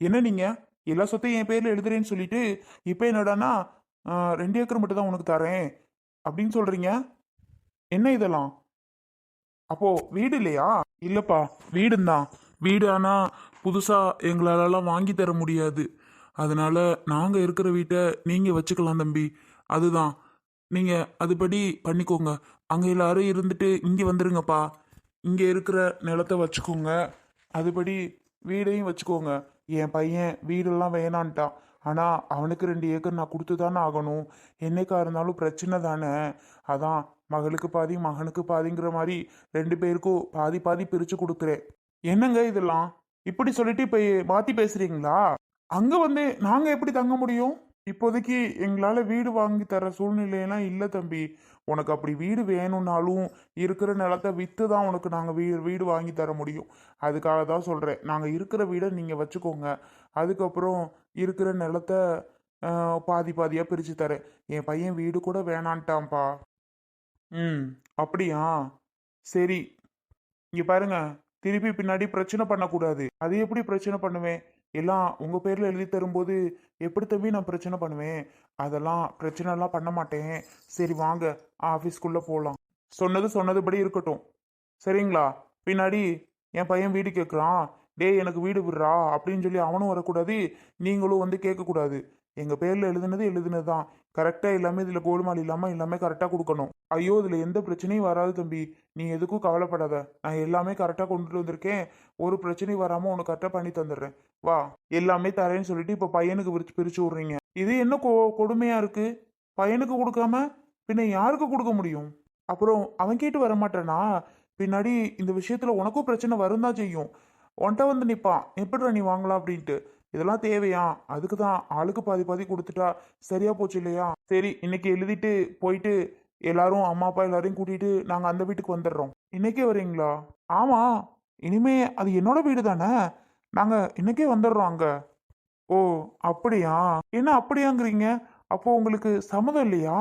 என்ன நீங்க? எல்லா சொத்தையும் என் பேர்ல எழுதுறேன்னு சொல்லிட்டு இப்போ என்னடான்னா ரெண்டு ஏக்கர் மட்டும் தான் உனக்கு தரேன். அப்படின்னு சொல்றீங்க? என்ன இதெல்லாம்? அப்போ வீடு இல்லையா? இல்லப்பா வீடுந்தான் வீடு ஆனா புதுசா எங்களாலலாம் வாங்கி தர முடியாது. அதனால நாங்க இருக்கிற வீட்டை நீங்க வச்சுக்கலாம் தம்பி. அதுதான். நீங்க அதுபடி பண்ணிக்கோங்க. அங்க எல்லாரும் இருந்துட்டு இங்க வந்துருங்கப்பா. இங்க இருக்கிற நிலத்தை வச்சுக்கோங்க. அதுபடி வீடையும் வச்சுக்கோங்க. என் பையன் வீடெல்லாம் வேணான்ட்டான். ஆனால் அவனுக்கு ரெண்டு ஏக்கர் நான் கொடுத்து தானே ஆகணும். என்னைக்கா இருந்தாலும் பிரச்சனை தானே? அதான் மகளுக்கு பாதி மகனுக்கு பாதிங்கிற மாதிரி ரெண்டு பேருக்கும் பாதி பாதி பிரித்து கொடுக்குறேன் என்னங்க இதெல்லாம்? இப்படி சொல்லிட்டு இப்போ மாற்றி பேசுறீங்களா? அங்கே வந்து நாங்கள் எப்படி தங்க முடியும்? இப்போதைக்கு எங்களால் வீடு வாங்கி தர சூழ்நிலையெல்லாம் இல்லை தம்பி. உனக்கு அப்படி வீடு வேணும்னாலும் இருக்கிற நிலத்தை விற்று தான் உனக்கு நாங்கள் வீ வீடு வாங்கி தர முடியும். அதுக்காக தான் சொல்கிறேன் நாங்கள் இருக்கிற வீடை நீங்கள் வச்சுக்கோங்க. அதுக்கப்புறம் இருக்கிற நிலத்த பாதி பாதியாக பிரித்து தரேன். என் பையன் வீடு கூட வேணான்ட்டான்ப்பா. ம் அப்படியா? சரி. இங்கே பாருங்க. திருப்பி பின்னாடி பிரச்சனை பண்ணக்கூடாது. அது எப்படி பிரச்சனை பண்ணுவேன்? எல்லாம் உங்கள் பேரில் எழுதி தரும்போது எப்படி தம்பி நான் பிரச்சனை பண்ணுவேன்? அதெல்லாம் பிரச்சனைலாம் பண்ண மாட்டேன். சரி வாங்க. ஆஃபீஸ்க்குள்ளே போகலாம் சொன்னது சொன்னதுபடி இருக்கட்டும். சரிங்களா? பின்னாடி என் பையன் வீடு கேட்குறான் டேய் எனக்கு வீடு விடுறா? அப்படின்னு சொல்லி அவனும் வரக்கூடாது நீங்களும் வந்து கேட்கக்கூடாது எங்கள் பேரில் எழுதுனது எழுதுனது தான் கரெக்டாக எல்லாமே இதில் கோல்மால் இல்லாமல் எல்லாமே கரெக்டாக கொடுக்கணும். ஐயோ இதில் எந்த பிரச்சனையும் வராது தம்பி. நீ எதுக்கும் கவலைப்படாத. நான் எல்லாமே கரெக்டாக கொண்டுட்டு வந்திருக்கேன். ஒரு பிரச்சனையும் வராமல் உனக்கு கரெக்டாக பண்ணி தந்துடுறேன். வா எல்லாமே தரேன்னு சொல்லிட்டு இப்போ பையனுக்கு பிரிச்சு பிரிச்சு விட்றீங்க. இது என்ன கொ கொடுமையாக இருக்கு? பையனுக்கு கொடுக்காம பின்ன யாருக்கு கொடுக்க முடியும்? அப்புறம் அவன் கேட்டு வரமாட்டானா பின்னாடி இந்த விஷயத்தில் உனக்கும் பிரச்சனை வரும் தான் செய்யும். உன்கிட்ட வந்து நிற்பான் எப்படிடா நீ வாங்கலாம் அப்படின்ட்டு. இதெல்லாம் தேவையா? அதுக்கு தான் ஆளுக்கு பாதி பாதி கொடுத்துட்டா சரியா போச்சு இல்லையா? சரி இன்னைக்கு எழுதிட்டு போயிட்டு எல்லாரும் அம்மா அப்பா எல்லாரையும் கூட்டிட்டு நாங்கள் அந்த வீட்டுக்கு வந்துடுறோம். இன்னைக்கே வரீங்களா? ஆமா இனிமே அது என்னோட வீடு தானே நாங்க இன்னைக்கே வந்துடுறோம் அங்க. ஓ அப்படியா? என்ன அப்படியாங்கிறீங்க? அப்போ உங்களுக்கு சம்மதம் இல்லையா?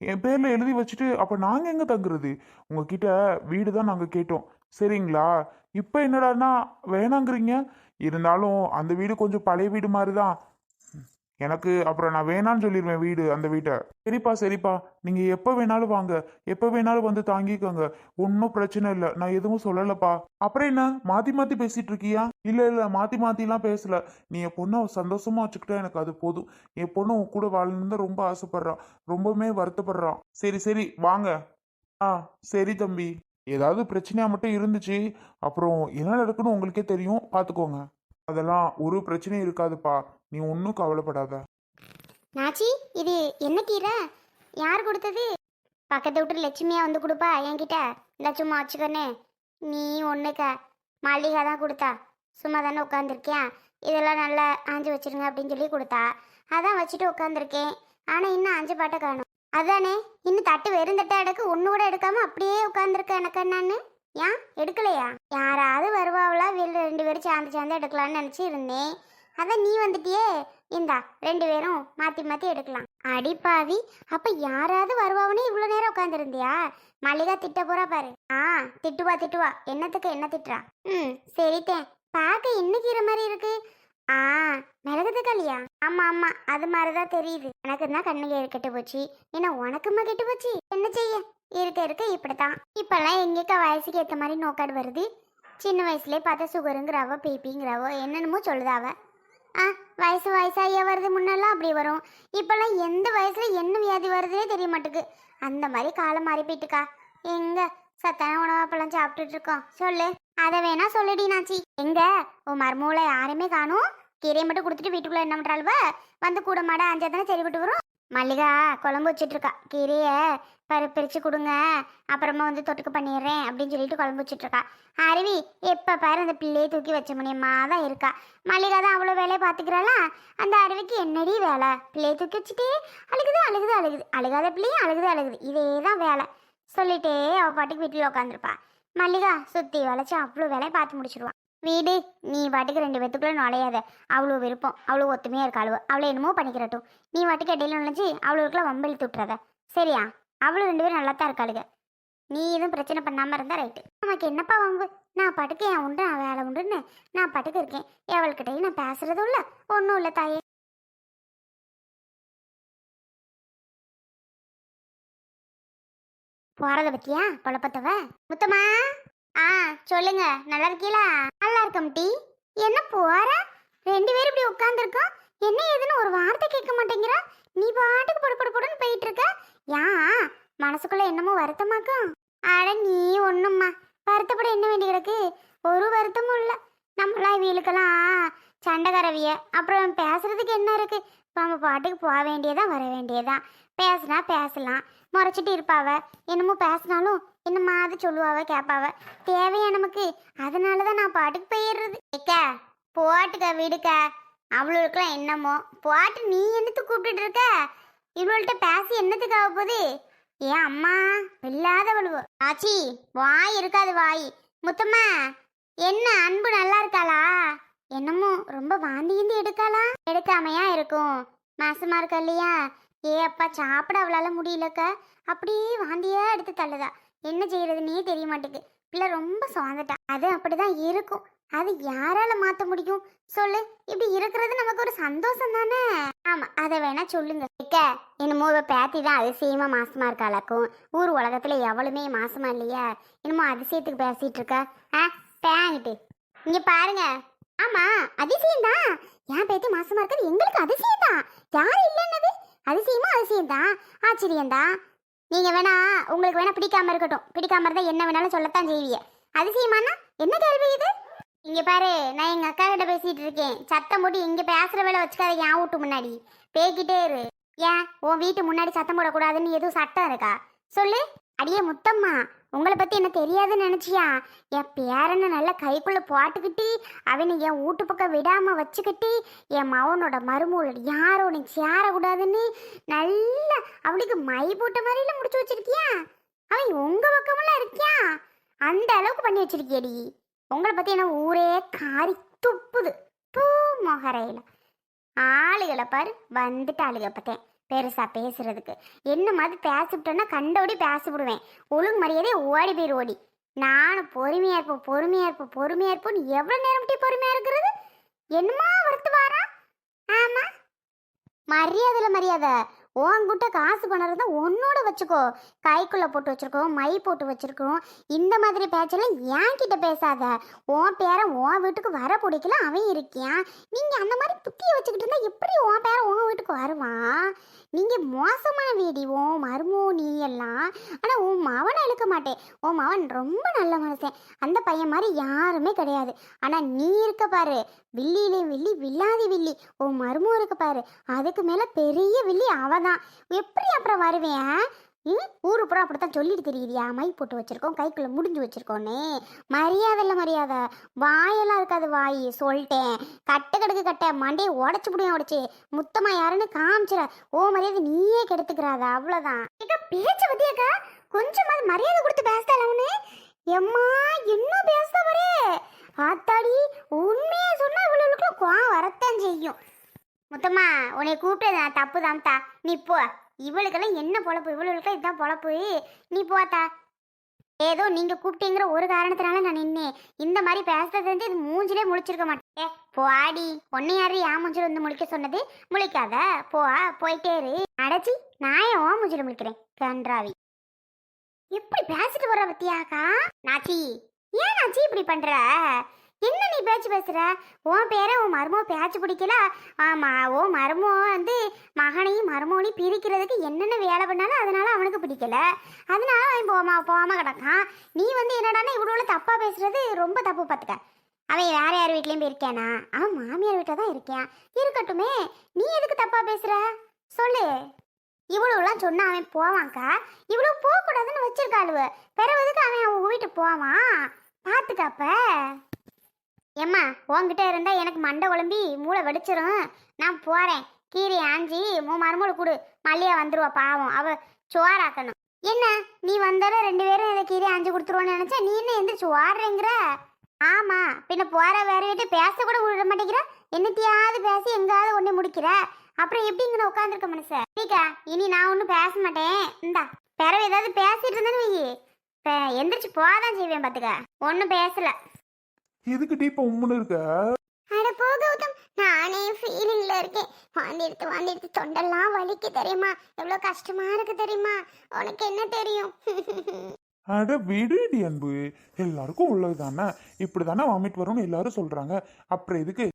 என் பேர்ல எழுதி வச்சுட்டு அப்ப நாங்க எங்க தங்குறது? உங்ககிட்ட வீடு தான் நாங்க கேட்டோம். சரிங்களா? இப்போ என்னடான்னா வேணாங்கிறீங்க? இருந்தாலும் அந்த வீடு கொஞ்சம் பழைய வீடு மாதிரி தான். எனக்கு அப்புறம் நான் வேணான்னு சொல்லிடுவேன் வீடு அந்த வீட்டை. சரிப்பா சரிப்பா. நீங்கள் எப்போ வேணாலும் வாங்க. எப்போ வேணாலும் வந்து தாங்கிக்கோங்க. ஒன்றும் பிரச்சனை இல்லை. நான் எதுவும் சொல்லலப்பா. அப்புறம் என்ன? மாற்றி மாற்றி பேசிட்டு இருக்கியா? இல்லை இல்லை. மாற்றி மாற்றிலாம் பேசல. நீ என் பொண்ணை சந்தோஷமா வச்சுக்கிட்டா எனக்கு அது போதும். என் பொண்ணு உன் கூட வாழணுன்னு தான் ரொம்ப ஆசைப்படுறான். ரொம்பவுமே வருத்தப்படுறான். சரி சரி. வாங்க. ஆ சரி தம்பி. ஏதாவது பிரச்சனையாக மட்டும் இருந்துச்சு. அப்புறம் என்ன நடக்குன்னு உங்களுக்கே தெரியும். பார்த்துக்கோங்க அதெல்லாம் ஒரு பிரச்சனையும் இருக்காதுப்பா. நீ ஒன்றும் கவலைப்படாத. நாச்சி இது என்ன கீரை? யார் கொடுத்தது? பக்கத்து வீட்டு லட்சுமியா வந்து கொடுப்பா என்கிட்ட. இந்த சும்மா வச்சுக்கண்ணே நீ ஒன்றுக்க மல்லிகா தான் கொடுத்தா. சும்மா தானே உட்காந்துருக்கேன் இதெல்லாம் நல்லா ஆஞ்சு வச்சிருங்க அப்படின்னு சொல்லி கொடுத்தா. அதான் வச்சுட்டு உட்காந்துருக்கேன் ஆனால் இன்னும் அஞ்சு பாட்டை காணும். அதானே இன்னும் தட்டு வெறும் தட்டை எடுக்க ஒன்று கூட எடுக்காம அப்படியே உட்காந்துருக்க எனக்கு என்னன்னு? ஏன்? எடுக்கலையா? யாராவது வருவாங்களா வீட்டில் ரெண்டு பேரும் சேர்ந்து சேர்ந்து எடுக்கலாம்னு நினச்சி இருந்தேன் அதான் நீ வந்துட்டியே. இந்தா ரெண்டு பேரும் மாற்றி மாற்றி எடுக்கலாம். அடிப்பாவி அப்போ யாராவது வருவாவனே இவ்வளோ நேரம் உட்காந்துருந்தியா மல்லிகா திட்ட போறா பாரு. ஆ திட்டுவா திட்டுவா. என்னத்துக்கு என்ன திட்டுறா? ம் சரித்தேன் பார்க்க என்ன மாதிரி இருக்கு. ஆ மிளகு தக்காளியா? ஆமாம் ஆமாம் அது மாதிரிதான் தெரியுது. எனக்கு தான் கண்ணுக்கு கெட்டு போச்சு. ஏன்னா உனக்குமா கெட்டு போச்சு? என்ன செய்ய? இருக்க இருக்க இப்படித்தான். இப்பெல்லாம் எங்கேக்கா வயசுக்கு ஏற்ற மாதிரி நோக்காடு வருது? சின்ன வயசுலேயே பார்த்தா சுகருங்கிறாவோ பிபிங்கிறவோ என்னென்னமோ சொல்லுது அவ. ஆ வயசு வயசாகியா வருது முன்னெல்லாம் அப்படி வரும். இப்போல்லாம் எந்த வயசில் என்ன வியாதி வருதுன்னே தெரிய மாட்டேக்கு. அந்த மாதிரி காலம் மாறி போயிட்டுக்கா. எங்க சத்தான உணவாப்பெல்லாம் சாப்பிட்டுட்டு இருக்கோம் சொல்லு. அதை வேணா சொல்லுடி நாச்சி. எங்க? உன் மர்மூளை யாருமே காணும். கீரையை மட்டும் கொடுத்துட்டு வீட்டுக்குள்ளே என்ன பண்ணுறாள்வ வந்து கூட மாட அஞ்சா தானே சரி விட்டு வரும்? மல்லிகா குழம்பு வச்சிட்டு இருக்கா கீரையை பரு பிரித்து கொடுங்க. அப்புறமா வந்து தொட்டுக்கு பண்ணிடுறேன் அப்படின்னு சொல்லிட்டு குழம்பு வச்சுட்ருக்கா. அருவி எப்போ பாரு அந்த பிள்ளையை தூக்கி வச்ச முடியுமா தான் இருக்கா. மல்லிகா தான் அவ்வளோ வேலையை பார்த்துக்கிறாளா? அந்த அருவிக்கு என்னடி வேலை? பிள்ளையை தூக்கி வச்சுட்டே அழுகுது அழுகுது அழுகுது. அழுகாத பிள்ளையும் அழுகுது அழுகுது. இதே தான் வேலை. சொல்லிட்டே அவள் பாட்டுக்கு வீட்டில் உட்காந்துருப்பா மல்லிகா சுற்றி வளைச்சி அவ்வளோ வேலையை பார்த்து முடிச்சிருவா. வீடு நீ பாட்டுக்கு ரெண்டு பேத்துக்குள்ளே நுழையாத. அவ்வளோ விருப்பம். அவ்வளோ ஒத்துமையாக இருக்கா அவ்வளோ என்னமோ பண்ணிக்கிறட்டும். நீ பாட்டுக்கு இடையில நுழைஞ்சு அவ்வளோக்குள்ள வம்பெழுத்து விட்டுறத. சரியா? அவளும் ரெண்டு பேரும் நல்லா தான் இருக்காளுங்க நீ எதுவும் பிரச்சனை பண்ணாமல் இருந்தா ரைட்டு நமக்கு என்னப்பா வாங்கு நான் பாட்டுக்கு என் உண்டு நான் வேலை உண்டுன்னு நான் பாட்டுக்கு இருக்கேன். எவள்கிட்டயும் நான் பேசுறதும் இல்லை. ஒன்றும் இல்லை தாயே. போறத பத்தியா? குழப்பத்தவ? முத்தம்மா? ஆ சொல்லுங்க. நல்லா இருக்கீங்களா நல்லா இருக்கம் டி என்ன போற? ரெண்டு பேரும் இப்படி உட்காந்துருக்கோம் என்ன ஏதுன்னு ஒரு வார்த்தை கேட்க மாட்டேங்கிற? நீ பாட்டுக்கு பொடு பொடு பொடுன்னு போயிட்டு இருக்க. யா மனசுக்குள்ள என்னமோ வருத்தமாக்கும். அட நீ ஒண்ணும்மா. வருத்தப்பட என்ன வேண்டி கிடக்கு? ஒரு வருத்தமும் இல்லை. நம்மளாம் இவளுக்கெல்லாம் சண்டைக்காரவிய. அப்புறம் பேசுறதுக்கு என்ன இருக்கு? நம்ம பாட்டுக்கு போக வேண்டியதான் வர வேண்டியதான் பேசுனா பேசலாம். முறைச்சிட்டு இருப்பாவ. என்னமோ பேசினாலும் என்னம்மா அது சொல்லுவாவ கேட்பாவ தேவையா நமக்கு? அதனால தான் நான் பாட்டுக்கு போயிடுறது. ஏக்கா போட்டுக்க விடுக்க. அவளுக்கெல்லாம் என்னமோ? போட்டு நீ என்னத்து கூப்பிட்டுட்டு இருக்க? இவள்கிட்ட பேசி என்னத்துக்கு ஆக போகுது ஏன் அம்மா இல்லாதவளுவோ ஆச்சி வாய் இருக்காது வாய். முத்தம்மா என்ன அன்பு நல்லா இருக்காளா? என்னமோ ரொம்ப வாந்தி கிந்தி எடுக்காளா? எடுக்காமையா இருக்கும். மாசமா இருக்கா இல்லையா? ஏ அப்பா சாப்பிட அவளால முடியலக்க. அப்படியே வாந்தியா எடுத்து தள்ளுதா. என்ன செய்யறதுன்னே தெரிய மாட்டேங்குது. பிள்ளை ரொம்ப சுவாந்துட்டா. அது அப்படிதான் இருக்கும். அது யாரால மாத்த முடியும்? சொல்லு. இப்படி இருக்கிறது நமக்கு ஒரு சந்தோஷம் தானே? ஆமா அதை வேணா சொல்லுங்க. கேக்க என்னமோ இவ பேத்தி தான் அதிசயமா மாசமா இருக்காளாக்கும் ஊர் உலகத்துல எவளுமே மாசமா இல்லையா. என்னமோ அதிசயத்துக்கு பேசிட்டு இருக்க. ஆ பேங்கிட்டு இங்க பாருங்க. ஆமா அதிசயம் தான். என் பேத்தி மாசமா இருக்கிறது எங்களுக்கு அதிசயம் தான். யாரு இல்லைன்னது? அதிசயமா அதிசயம் தான். ஆச்சரியம் தான். நீங்க வேணா உங்களுக்கு வேணா பிடிக்காம இருக்கட்டும். பிடிக்காம இருந்தா என்ன வேணாலும் சொல்லத்தான் செய்வீங்க. அதிசயமானா என்ன கேள்வி இது? இங்க பாரு நான் எங்க அக்கா கிட்ட பேசிட்டு இருக்கேன். சத்தம் போட்டு இங்க பேசுற வேலை வச்சுக்காத என் வீட்டு முன்னாடி. பேக்கிட்டே இரு. ஏன்? உன் வீட்டு முன்னாடி சத்தம் போடக்கூடாதுன்னு எதுவும் சட்டம் இருக்கா? சொல்லு. அடியே முத்தம்மா உங்களை பத்தி என்ன தெரியாதுன்னு நினைச்சியா? என் பேரனை நல்லா கைக்குள்ள போட்டுக்கிட்டு அவனை என் வீட்டு பக்கம் விடாம வச்சுக்கிட்டு என் மவனோட யாரும் உனக்கு சேரக்கூடாதுன்னு நல்லா அவளுக்கு மை போட்ட மாதிரில முடிச்சு வச்சிருக்கியா? அவன் உங்க பக்கமெல்லாம் இருக்கியா? அந்த அளவுக்கு பண்ணி வச்சிருக்கியடி. உங்களை பத்தி என்ன ஊரே காரி துப்புது. பூ மொகரையில. ஆளுகளை பாரு வந்துட்டு ஆளுக பார்த்தேன் பெருசா பேசுறதுக்கு. என்ன மாதிரி பேசிவிட்டோன்னா கண்டபடி பேசிவிடுவேன் ஒழுங்கு மரியாதை ஓடி போயிரு ஓடி. நானும் பொறுமையா இருப்போம் பொறுமையா இருப்போம் பொறுமையா இருப்போம்னு எவ்வளவு நேரம் பொறுமையாக பொறுமையா இருக்கிறது? என்னமா வருத்து வாரா ஆமா. மரியாதையில் மரியாதை. உன்கிட்ட காசு பணம் இருந்தால் உன்னோட வச்சுக்கோ. கைக்குள்ளே போட்டு வச்சுருக்கோம் மை போட்டு வச்சுருக்கோம். இந்த மாதிரி பேச்செல்லாம் ஏன் கிட்ட பேசாத. உன் பேரன் உன் வீட்டுக்கு வர பிடிக்கல அவன் இருக்கியான். நீங்கள் அந்த மாதிரி புத்தியை வச்சுக்கிட்டு இருந்தால் எப்படி உன் பேரை உன் வீட்டுக்கு வருவான்? நீங்கள் மோசமான வீடி ஓ மருமோ நீ எல்லாம். ஆனால் உன் மவனை இழுக்க மாட்டேன். உன் மவன் ரொம்ப நல்ல மனுஷன். அந்த பையன் மாதிரி யாருமே கிடையாது. ஆனால் நீ இருக்க பாரு. வில்லியிலே வில்லி வில்லாதி வில்லி. உன் மருமோ இருக்க பாரு. அதுக்கு மேலே பெரிய வில்லி அவதான். எப்படி அப்புறம் வருவேன் ம்? ஊரு புறம் அப்படித்தான் சொல்லிட்டு தெரியுதியா? மை போட்டு வச்சிருக்கோம் கைக்குள்ளே முடிஞ்சு வச்சுருக்கோன்னே மரியாதை இல்லை மரியாதை. வாயெல்லாம் இருக்காது வாய் சொல்லிட்டேன். கட்டை கடுக்கு கட்ட மண்டையை உடச்சு முடியும் உடச்சி. முத்தமாக யாருன்னு காமிச்சிட ஓ மரியாதை நீயே கெடுத்துக்கிறாத அவ்வளோதான் ஏக்கா பேச்ச பத்தியாக்கா? கொஞ்சமாவது மரியாதை கொடுத்து பேசல அவனு எம்மா இன்னும் பேச வரே ஆத்தாடி உண்மையை சொன்னால் இவளுக்கு கோவம் வரத்தான் செய்யும். முத்தம்மா உன்னை கூப்பிட்டது நான் தப்பு தான்த்தா நீ போ. இவளுக்கெல்லாம் என்ன பொழப்பு? இவளுக்கெல்லாம் இதுதான் பொழப்பு. நீ போத்தா ஏதோ நீங்க கூப்பிட்டீங்கிற ஒரு காரணத்தினால நான் நின்னேன். இந்த மாதிரி பேசுறது வந்து இது மூஞ்சிலே முழிச்சிருக்க மாட்டேன் ஏ போடி. ஒன்னை யாரு ஏன் மூஞ்சில வந்து முழிக்க சொன்னது? முழிக்காத. போ போயிட்டே இரு. அடைச்சி நான் ஏன் ஓ மூஞ்சில முழிக்கிறேன்? கன்றாவி. எப்படி பேசிட்டு போற பத்தியாக்கா? நாச்சி. ஏன் நாச்சி இப்படி பண்ற? என்ன நீ பேச்சு பேசுற? உன் பேரை உன் மருமோ பேச்சு பிடிக்கல? ஆமா ஓ மருமோ வந்து மகனையும் மருமோனையும் பிரிக்கிறதுக்கு என்னென்ன வேலை பண்ணாலும் அதனால அவனுக்கு பிடிக்கல. அதனால அவன் போமா போகாம கிடக்கான். நீ வந்து என்னடானா இவ்வளோ தப்பா பேசுறது ரொம்ப தப்பு பார்த்துக்க. அவன் வேற யார் வீட்லயும் போயிருக்கானா அவன் மாமியார் வீட்டில் தான் இருக்கான் இருக்கட்டுமே. நீ எதுக்கு தப்பா பேசுற? சொல்லு. இவ்வளவுலாம் சொன்னா அவன் போவான்க்கா? இவ்வளவு போகக்கூடாதுன்னு வச்சிருக்காளுவ. பிறவதுக்கு அவன் அவங்க வீட்டுக்கு போவான்? பார்த்துக்கப்ப ஏம்மா உன்கிட்ட இருந்தா எனக்கு மண்டை குழம்பி மூளை வெடிச்சிரும். நான் போறேன். கீரை ஆஞ்சி மூ மருமூளை கொடு. மல்லியா வந்துருவா பாவம். அவ சோறாக்கணும். என்ன? நீ வந்தாலும் ரெண்டு பேரும் இதை கீரை ஆஞ்சி கொடுத்துருவோன்னு நினைச்சா நீ என்ன எந்திரிச்சு ஓடுறேங்கிற? ஆமா. பின்ன போற வேற வீட்டு பேச கூட விட மாட்டேங்கிற? என்னத்தையாவது பேசி எங்காவது ஒண்ணு முடிக்கிற? அப்புறம் எப்படி இங்க உட்காந்துருக்க மனுஷன்? சரிக்கா இனி நான் ஒன்றும் பேச மாட்டேன். இந்தா பிறவை ஏதாவது பேசிட்டு இருந்தேன்னு வை எந்திரிச்சு போதான் செய்வேன் பாத்துக்க. ஒன்னும் பேசல. எதுக்கிட்டே இப்போ உம்முன்னு இருக்க? அட போ கௌதம். நானே ஃபீலிங்ல இருக்கேன். வாந்தி எடுத்து வாந்தி எடுத்து தொண்டெல்லாம் வலிக்கு தெரியுமா? எவ்வளவு கஷ்டமா இருக்கு தெரியுமா? உனக்கு என்ன தெரியும்? அட விடுடி அன்பு. எல்லாருக்கும் உள்ளது தானே? இப்படி தானே வாமிட் வரும்னு எல்லாரும் சொல்றாங்க. அப்புறம் எதுக்கு?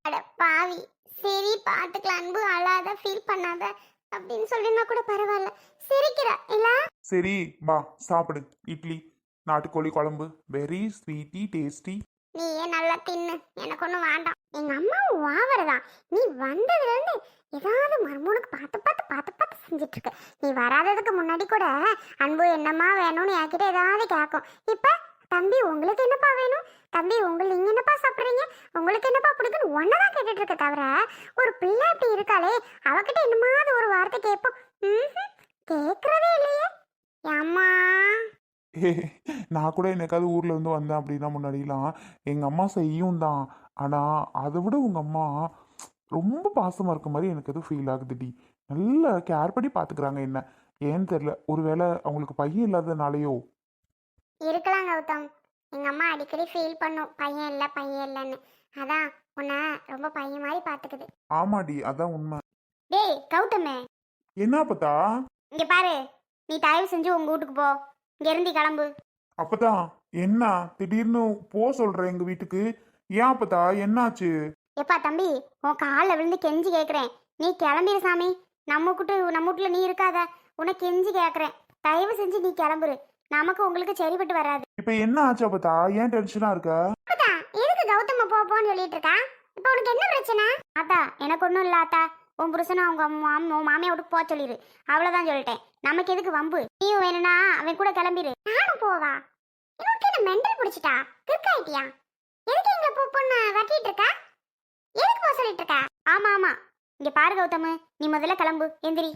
அட பாவி. சரி பாத்துக்கலாம் அன்பு. அழாத ஃபீல் பண்ணாத அப்படின்னு சொல்லினா கூட பரவாயில்ல. சிரிக்கிற இல்ல? சரி வா சாப்பிடு இட்லி. நாட்டுக்கோழி குழம்பு. வெரி ஸ்வீட்டி டேஸ்டி நீயே நல்லா தின்னு. எனக்கு ஒன்றும் வேண்டாம். எங்க அம்மாவும் வாவறதான் நீ வந்ததுல இருந்து ஏதாவது மர்மூனுக்கு பார்த்து பார்த்து பார்த்து பார்த்து செஞ்சுட்டு இருக்க நீ வராததுக்கு முன்னாடி கூட அன்பு என்னம்மா வேணும்னு என்கிட்ட ஏதாவது கேட்கும் இப்ப தம்பி உங்களுக்கு என்னப்பா வேணும்? தம்பி உங்கள் நீங்க என்னப்பா சாப்பிட்றீங்க? உங்களுக்கு என்னப்பா பிடிக்குன்னு ஒன்னதான் கேட்டுட்டு இருக்க தவிர ஒரு பிள்ளை அப்படி இருக்காளே அவகிட்ட என்னமாவது ஒரு வார்த்தை கேட்போம். கேட்கறதே இல்லையே. அம்மா நான் கூட என்னைக்காவது ஊர்ல இருந்து வந்தேன் அப்படின்னா முன்னாடிலாம் எங்க அம்மா செய்யும் தான். ஆனா அதை விட உங்க அம்மா ரொம்ப பாசமா இருக்க மாதிரி எனக்கு எதுவும் ஃபீல் ஆகுதுடி. நல்லா கேர் பண்ணி பாத்துக்கிறாங்க என்ன. ஏன்னு தெரியல. ஒருவேளை அவங்களுக்கு பையன் இல்லாதனாலயோ இருக்கலாம் கௌதம். எங்க அம்மா அடிக்கடி ஃபீல் பண்ணும். பையன் இல்லை பையன் இல்லைன்னு. அதான் உன்னை ரொம்ப பையன் மாதிரி பார்த்துக்குது ஆமாடி அதான் உண்மை. டேய் கௌதமே. என்ன பார்த்தா இங்க பாரு. நீ தயவு செஞ்சு உங்க வீட்டுக்கு போ. இங்க இருந்து கிளம்பு. அப்பதான் என்ன திடீர்னு போ சொல்ற எங்க வீட்டுக்கு. ஏன் அப்பதா என்னாச்சு? எப்பா தம்பி உன் காலில் விழுந்து கெஞ்சி கேட்குறேன் நீ கிளம்பிரு சாமி. நம்ம கூட்டு நம்ம வீட்டுல நீ இருக்காத. உன்னை கெஞ்சி கேட்குறேன் தயவு செஞ்சு நீ கிளம்புரு. நமக்கு உங்களுக்கு சரிப்பட்டு வராது. இப்ப என்ன ஆச்சு அப்பதா? ஏன் டென்ஷனா இருக்க? அப்பதான் எதுக்கு கௌதம போ போன்னு சொல்லிட்டு இருக்கா? இப்போ உனக்கு என்ன பிரச்சனை? ஆத்தா எனக்கு ஒன்றும் இல்லை ஆத்தா உன் புருஷனும் அவங்க அம்மா உன் மாமியா விட்டு போக சொல்லிடு அவ்வளோதான் சொல்லிட்டேன். நமக்கு எதுக்கு வம்பு? நீயும் வேணும்னா அவன் கூட கிளம்பிடு நானும் போவா. இவனுக்கு என்ன மெண்டல் பிடிச்சிட்டா? கிறுக்காயிட்டியா எதுக்கு எங்க பூ பொண்ணு கட்டிட்டு இருக்கா? எதுக்கு போக சொல்லிட்டு இருக்கா? ஆமா ஆமா. இங்க பாரு கௌதமு நீ முதல்ல கிளம்பு. எந்திரி.